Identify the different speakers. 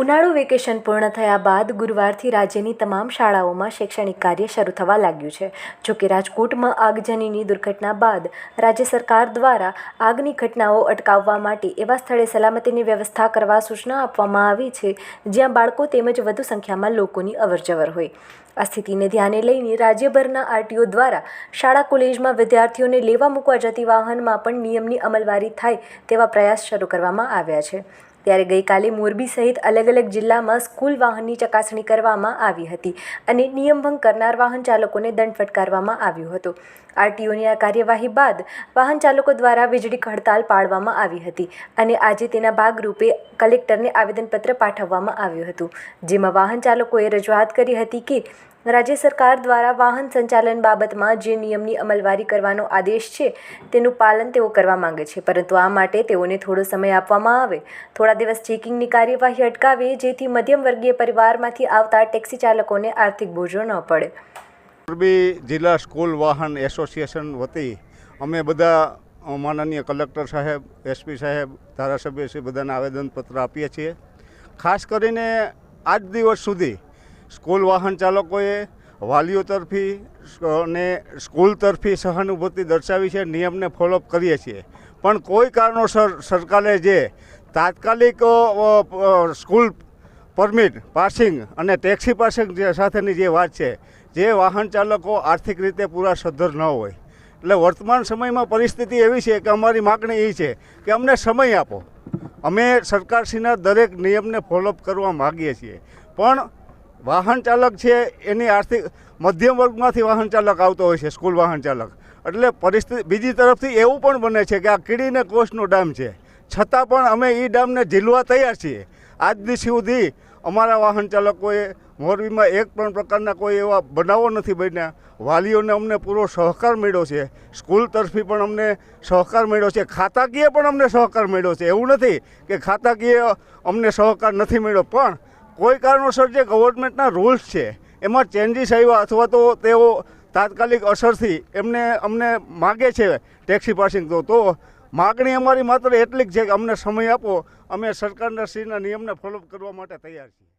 Speaker 1: ઉનાળુ વેકેશન પૂર્ણ થયા બાદ ગુરુવારથી રાજ્યની તમામ શાળાઓમાં શૈક્ષણિક કાર્ય શરૂ થવા લાગ્યું છે. જોકે રાજકોટમાં આગજનીની દુર્ઘટના બાદ રાજ્ય સરકાર દ્વારા આગની ઘટનાઓ અટકાવવા માટે એવા સ્થળે સલામતીની વ્યવસ્થા કરવા સૂચના આપવામાં આવી છે, જ્યાં બાળકો તેમજ વધુ સંખ્યામાં લોકોની અવરજવર હોય. આ સ્થિતિને ધ્યાને લઈને રાજ્યભરના આરટીઓ દ્વારા શાળા કોલેજમાં વિદ્યાર્થીઓને લેવા મૂકવા જતી વાહનમાં પણ નિયમની અમલવારી થાય તેવા પ્રયાસ શરૂ કરવામાં આવ્યા છે. ત્યારે ગઈકાલે મોરબી સહિત અલગ અલગ જિલ્લામાં સ્કૂલ વાહનની ચકાસણી કરવામાં આવી હતી અને નિયમભંગ કરનાર વાહન ચાલકોને દંડ ફટકારવામાં આવ્યો હતો. આરટીઓની આ કાર્યવાહી બાદ વાહન ચાલકો દ્વારા વીજળી હડતાલ પાડવામાં આવી હતી અને આજે તેના ભાગરૂપે કલેક્ટરને આવેદનપત્ર પાઠવવામાં આવ્યું હતું. જેમાં વાહન ચાલકોએ રજૂઆત કરી હતી કે રાજ્ય સરકાર દ્વારા વાહન સંચાલન બાબતમાં જે નિયમની અમલવારી કરવાનો આદેશ છે, તેનું પાલન તેઓ કરવા માંગે છે. પરંતુ આ માટે તેઓને થોડો સમય આપવામાં આવે. થોડા દિવસ ચેકિંગની કાર્યવાહી અટકાવે, જેથી મધ્યમ વર્ગીય પરિવારમાંથી આવતા ટેક્સી ચાલકોને આર્થિક બોજો ન પડે.
Speaker 2: મોરબી જિલ્લા સ્કૂલ વાહન એસોસિએશન વતી અમે બધા માનનીય કલેક્ટર સાહેબ, એસપી સાહેબ, ધારાસભ્ય શ્રી બધાને આવેદનપત્ર આપીએ છીએ. ખાસ કરીને આજ દિવસ સુધી સ્કૂલ વાહન ચાલકોએ વાલીઓ તરફી અને સ્કૂલ તરફી સહાનુભૂતિ દર્શાવી છે, નિયમને ફોલોઅપ કરીએ છીએ. પણ કોઈ કારણોસર સરકારે જે તાત્કાલિક સ્કૂલ પરમિટ, પાસિંગ અને ટેક્સી પાસિંગ સાથેની જે વાત છે, જે વાહન ચાલકો આર્થિક રીતે પૂરા સદ્ધર ન હોય. એટલે વર્તમાન સમયમાં પરિસ્થિતિ એવી છે કે અમારી માગણી એ છે કે અમને સમય આપો. અમે સરકારશ્રીના દરેક નિયમને ફોલોઅપ કરવા માગીએ છીએ. પણ વાહન ચાલક છે, એની આર્થિક, મધ્યમ વર્ગમાંથી વાહન ચાલક આવતો હોય છે, સ્કૂલ વાહન ચાલક. એટલે પરિસ્થિતિ, બીજી તરફથી એવું પણ બને છે કે આ કીડીને કોષનો ડામ છે. છતાં પણ અમે એ ડામને ઝીલવા તૈયાર છીએ. આજ દિવસ સુધી અમારા વાહન ચાલકોએ મોરબીમાં એક પણ પ્રકારના કોઈ એવા બનાવો નથી બન્યા. વાલીઓને અમને પૂરો સહકાર મળ્યો છે. સ્કૂલ તરફી પણ અમને સહકાર મળ્યો છે. ખાતાકીય પણ અમને સહકાર મળ્યો છે. એવું નથી કે ખાતાકીય અમને સહકાર નથી મળ્યો, પણ કોઈ કારણોસર જે ગવર્મેન્ટના રૂલ્સ છે, એમાં ચેન્જીસ આવ્યા અથવા તો તેઓ તાત્કાલિક અસરથી એમને, અમને માગે છે ટેક્સી પાસિંગ તો. તો માગણી અમારી માત્ર એટલી જ છે કે અમને સમય આપો. અમે સરકારના શ્રીના નિયમને ફોલો કરવા માટે તૈયાર છીએ.